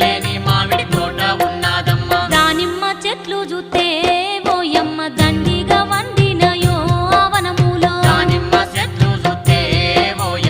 లేని మామిడి తోట ఉన్నాదమ్మా. దానిమ్మ చెట్లు చూస్తే ఓయమ్మ దండి.